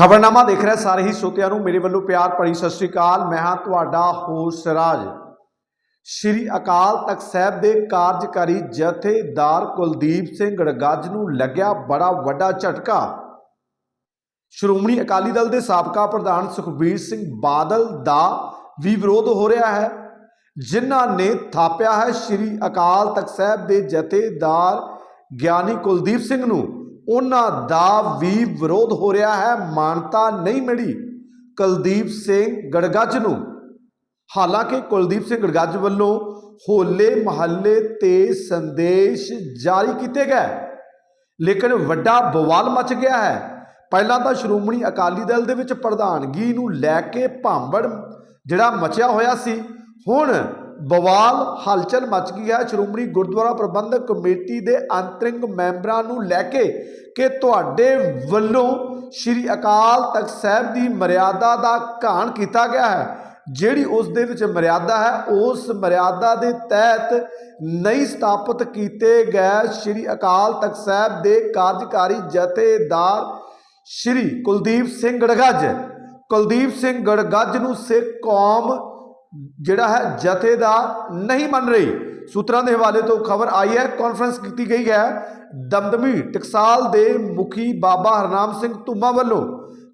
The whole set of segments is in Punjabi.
ਖਬਰਨਾਮਾ ਦੇਖ ਰਹੇ ਸਾਰੇ ਹੀ ਸੋਤਿਆਂ ਨੂੰ। ਮੇਰੇ ਵੱਲੋਂ ਪਿਆਰ ਭਰੀ ਸਤਿ ਸ੍ਰੀ ਅਕਾਲ। ਮੈਂ ਹਾਂ ਤੁਹਾਡਾ ਹੋਸਟ ਰਾਜ। ਸ਼੍ਰੀ ਅਕਾਲ ਤਖਤ ਸਾਹਿਬ ਦੇ ਕਾਰਜਕਾਰੀ ਜਥੇਦਾਰ ਕੁਲਦੀਪ ਸਿੰਘ ਗੜਗੱਜ ਨੂੰ ਲੱਗਿਆ ਬੜਾ ਵੱਡਾ ਝਟਕਾ। ਸ਼੍ਰੋਮਣੀ ਅਕਾਲੀ ਦਲ ਦੇ ਸਾਬਕਾ ਪ੍ਰਧਾਨ ਸੁਖਬੀਰ ਸਿੰਘ ਬਾਦਲ ਦਾ ਵੀ ਵਿਰੋਧ ਹੋ ਰਿਹਾ ਹੈ, ਜਿਨ੍ਹਾਂ ਨੇ ਥਾਪਿਆ ਹੈ ਸ਼੍ਰੀ ਅਕਾਲ ਤਖਤ ਸਾਹਿਬ ਦੇ ਜਥੇਦਾਰ ਗਿਆਨੀ ਕੁਲਦੀਪ ਸਿੰਘ ਨੂੰ। ਉਹਨਾਂ ਦਾ ਵੀ ਵਿਰੋਧ ਹੋ ਰਿਹਾ ਹੈ, ਮਾਨਤਾ ਨਹੀਂ ਮਿਲੀ ਕੁਲਦੀਪ ਸਿੰਘ ਗੜਗੱਜ ਨੂੰ। ਹਾਲਾਂਕਿ ਕੁਲਦੀਪ ਸਿੰਘ ਗੜਗੱਜ ਵੱਲੋਂ ਹੋਲੇ ਮਹੱਲੇ ਤੇ ਸੰਦੇਸ਼ ਜਾਰੀ ਕੀਤੇ ਗਏ, ਲੇਕਿਨ ਵੱਡਾ ਬਵਾਲ ਮਚ ਗਿਆ ਹੈ। ਪਹਿਲਾਂ ਤਾਂ ਸ਼੍ਰੋਮਣੀ ਅਕਾਲੀ ਦਲ ਦੇ ਵਿੱਚ ਪ੍ਰਧਾਨਗੀ ਨੂੰ ਲੈ ਕੇ ਭਾਂਬੜ ਜਿਹੜਾ ਮਚਿਆ ਹੋਇਆ ਸੀ, ਹੁਣ ਬਵਾਲ ਹਲਚਲ ਮਚ ਗਈ ਹੈ। ਸ਼੍ਰੋਮਣੀ ਗੁਰਦੁਆਰਾ ਪ੍ਰਬੰਧਕ ਕਮੇਟੀ ਦੇ ਅੰਤਰਿੰਗ ਮੈਂਬਰਾਂ ਨੂੰ ਲੈ ਕੇ ਕਿ ਤੁਹਾਡੇ ਵੱਲੋਂ ਸ਼੍ਰੀ ਅਕਾਲ ਤਖਤ ਸਾਹਿਬ ਦੀ ਮਰਿਆਦਾ ਦਾ ਘਾਣ ਕੀਤਾ ਗਿਆ ਹੈ। ਜਿਹੜੀ ਉਸ ਦੇ ਵਿੱਚ ਮਰਿਆਦਾ ਹੈ, ਉਸ ਮਰਿਆਦਾ ਦੇ ਤਹਿਤ ਨਹੀਂ ਸਥਾਪਿਤ ਕੀਤੇ ਗਏ ਸ਼੍ਰੀ ਅਕਾਲ ਤਖਤ ਸਾਹਿਬ ਦੇ ਕਾਰਜਕਾਰੀ ਜਥੇਦਾਰ ਸ਼੍ਰੀ ਕੁਲਦੀਪ ਸਿੰਘ ਗੜਗੱਜ। ਕੁਲਦੀਪ ਸਿੰਘ ਗੜਗੱਜ ਨੂੰ ਸਿੱਖ ਕੌਮ ਜਿਹੜਾ ਹੈ ਜਥੇਦਾਰ ਨਹੀਂ ਮੰਨ ਰਹੀ। ਸੂਤਰਾਂ ਦੇ ਹਵਾਲੇ ਤੋਂ ਖਬਰ ਆਈ ਹੈ ਕਾਨਫਰੰਸ ਕੀਤੀ ਗਈ ਹੈ ਦਮਦਮੀ ਟਕਸਾਲ ਦੇ ਮੁਖੀ ਬਾਬਾ ਹਰਨਾਮ ਸਿੰਘ ਧੁੰਮਾ ਵੱਲੋਂ।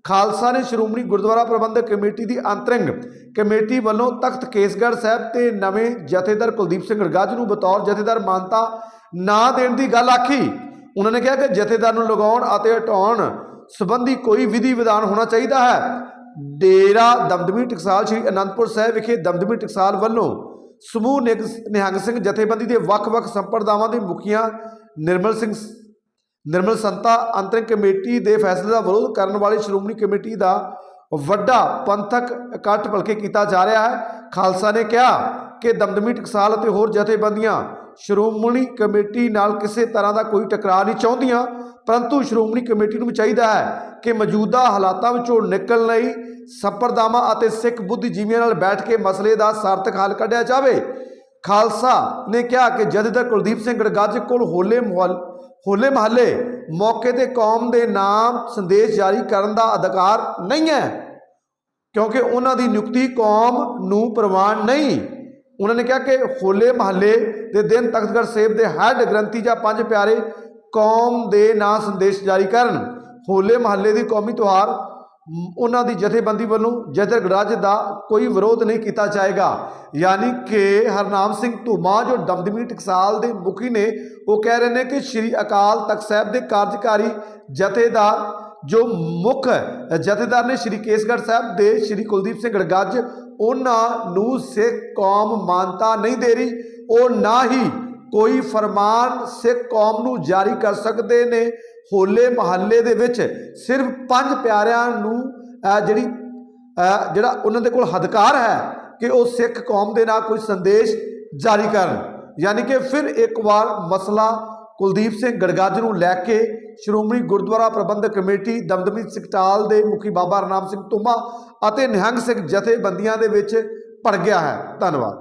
ਖਾਲਸਾ ਨੇ ਸ਼੍ਰੋਮਣੀ ਗੁਰਦੁਆਰਾ ਪ੍ਰਬੰਧਕ ਕਮੇਟੀ ਦੀ ਅੰਤਰਿੰਗ ਕਮੇਟੀ ਵੱਲੋਂ ਤਖਤ ਕੇਸਗੜ੍ਹ ਸਾਹਿਬ ਤੇ ਨਵੇਂ ਜਥੇਦਾਰ ਕੁਲਦੀਪ ਸਿੰਘ ਰਗਾਜ ਨੂੰ ਬਤੌਰ ਜਥੇਦਾਰ ਮਾਨਤਾ ਨਾ ਦੇਣ ਦੀ ਗੱਲ ਆਖੀ। ਉਹਨਾਂ ਨੇ ਕਿਹਾ ਕਿ ਜਥੇਦਾਰ ਨੂੰ ਲਗਾਉਣ ਅਤੇ ਹਟਾਉਣ ਸੰਬੰਧੀ ਕੋਈ ਵਿਧੀ ਵਿਧਾਨ ਹੋਣਾ ਚਾਹੀਦਾ ਹੈ। ਡੇਰਾ ਦਮਦਮੀ ਟਕਸਾਲ ਸ਼੍ਰੀ ਅਨੰਦਪੁਰ ਸਾਹਿਬ ਵਿਖੇ ਦਮਦਮੀ ਟਕਸਾਲ ਵੱਲੋਂ ਸਮੂਹ ਨਿਗ- ਨਿਹੰਗ ਸਿੰਘ ਜਥੇਬੰਦੀ ਦੇ ਵੱਖ-ਵੱਖ ਸੰਪਰਦਾਵਾਂ ਦੇ ਮੁਖੀਆਂ ਨਿਰਮਲ ਸਿੰਘ ਸ- ਨਿਰਮਲ ਸੰਤਾ ਅੰਤਰਿਮ ਕਮੇਟੀ ਦੇ ਫੈਸਲੇ ਦਾ ਵਿਰੋਧ ਕਰਨ ਵਾਲੀ ਸ਼੍ਰੋਮਣੀ ਕਮੇਟੀ ਦਾ ਵੱਡਾ ਪੰਥਕ ਇਕੱਠ ਭਲਕੇ ਕੀਤਾ ਜਾ ਰਿਹਾ ਹੈ। ਖਾਲਸਾ ਨੇ ਕਿਹਾ ਕਿ ਦਮਦਮੀ ਟਕਸਾਲ ਅਤੇ ਹੋਰ ਜਥੇਬੰਦੀਆਂ ਸ਼੍ਰੋਮਣੀ ਕਮੇਟੀ ਨਾਲ ਕਿਸੇ ਤਰ੍ਹਾਂ ਦਾ ਕੋਈ ਟਕਰਾਅ ਨਹੀਂ ਚਾਹੁੰਦੀਆਂ, ਪਰੰਤੂ ਸ਼੍ਰੋਮਣੀ ਕਮੇਟੀ ਨੂੰ ਚਾਹੀਦਾ ਹੈ ਕਿ ਮੌਜੂਦਾ ਹਾਲਾਤਾਂ ਵਿੱਚੋਂ ਨਿਕਲਣ ਲਈ ਸੰਪਰਦਾਵਾਂ ਅਤੇ ਸਿੱਖ ਬੁੱਧੀਜੀਵੀਆਂ ਨਾਲ ਬੈਠ ਕੇ ਮਸਲੇ ਦਾ ਸਾਰਥਕ ਹੱਲ ਕੱਢਿਆ ਜਾਵੇ। ਖਾਲਸਾ ਨੇ ਕਿਹਾ ਕਿ ਜਥੇਦਾਰ ਕੁਲਦੀਪ ਸਿੰਘ ਗੜਗੱਜ ਕੋਲ ਹੋਲੇ ਮੁਹੱਲ, ਹੋਲੇ ਮਹੱਲੇ ਮੌਕੇ ਤੇ ਕੌਮ ਦੇ ਨਾਮ ਸੰਦੇਸ਼ ਜਾਰੀ ਕਰਨ ਦਾ ਅਧਿਕਾਰ ਨਹੀਂ ਹੈ, ਕਿਉਂਕਿ ਉਹਨਾਂ ਦੀ ਨਿਯੁਕਤੀ ਕੌਮ ਨੂੰ ਪ੍ਰਵਾਨ ਨਹੀਂ। ਉਹਨਾਂ ਨੇ ਕਿਹਾ ਕਿ ਹੋਲੇ ਮਹੱਲੇ ਦੇ ਦਿਨ ਤਖਤਗੜ੍ਹ ਸਾਹਿਬ ਦੇ ਹੈੱਡ ਗ੍ਰੰਥੀ ਜਾਂ ਪੰਜ ਪਿਆਰੇ ਕੌਮ ਦੇ ਨਾਂ ਸੰਦੇਸ਼ ਜਾਰੀ ਕਰਨ। ਹੋਲੇ ਮਹੱਲੇ ਦੀ ਕੌਮੀ ਤਿਉਹਾਰ ਉਹਨਾਂ ਦੀ ਜਥੇਬੰਦੀ ਵੱਲੋਂ ਜਥੇਦਾਰ ਗੜਗੱਜ ਦਾ ਕੋਈ ਵਿਰੋਧ ਨਹੀਂ ਕੀਤਾ ਜਾਏਗਾ, ਯਾਨੀ ਕਿ ਹਰਨਾਮ ਸਿੰਘ ਧੂਮਾ ਜੋ ਦਮਦਮੀ ਟਕਸਾਲ ਦੇ ਮੁਖੀ ਨੇ, ਉਹ ਕਹਿ ਰਹੇ ਨੇ ਕਿ ਸ਼੍ਰੀ ਅਕਾਲ ਤਖਤ ਸਾਹਿਬ ਦੇ ਕਾਰਜਕਾਰੀ ਜਥੇਦਾਰ ਜੋ ਮੁੱਖ ਜਥੇਦਾਰ ਨੇ ਸ਼੍ਰੀ ਕੇਸਗੜ੍ਹ ਸਾਹਿਬ ਦੇ ਸ਼੍ਰੀ ਕੁਲਦੀਪ ਸਿੰਘ ਗੜਗੱਜ ਉਹਨਾਂ ਨੂੰ ਸਿੱਖ ਕੌਮ ਮਾਨਤਾ ਨਹੀਂ ਦੇ ਰਹੀ, ਉਹ ਨਾ ਹੀ ਕੋਈ ਫਰਮਾਨ ਸਿੱਖ ਕੌਮ ਨੂੰ ਜਾਰੀ ਕਰ ਸਕਦੇ ਨੇ। ਹੋਲੇ ਮਹੱਲੇ ਦੇ ਵਿੱਚ ਸਿਰਫ ਪੰਜ ਪਿਆਰਿਆਂ ਨੂੰ ਜਿਹੜੀ ਜਿਹੜਾ ਉਹਨਾਂ ਦੇ ਕੋਲ ਹਦਕਾਰ ਹੈ ਕਿ ਉਹ ਸਿੱਖ ਕੌਮ ਦੇ ਨਾਲ ਕੋਈ ਸੰਦੇਸ਼ ਜਾਰੀ ਕਰਨ। ਯਾਨੀ ਕਿ ਫਿਰ ਇੱਕ ਵਾਰ ਮਸਲਾ ਕੁਲਦੀਪ ਸਿੰਘ ਗੜਗੱਜ ਨੂੰ ਲੈ ਕੇ ਸ਼੍ਰੋਮਣੀ ਗੁਰਦੁਆਰਾ ਪ੍ਰਬੰਧਕ ਕਮੇਟੀ ਦਮਦਮੀ ਸਿਕਟਾਲ ਦੇ ਮੁਖੀ ਬਾਬਾ ਰਨਾਮ ਸਿੰਘ ਤੁਮਾ ਅਤੇ ਨਿਹੰਗ ਸਿੰਘ ਜਥੇਬੰਦੀਆਂ ਦੇ ਵਿੱਚ ਭੜ ਗਿਆ ਹੈ। ਧੰਨਵਾਦ।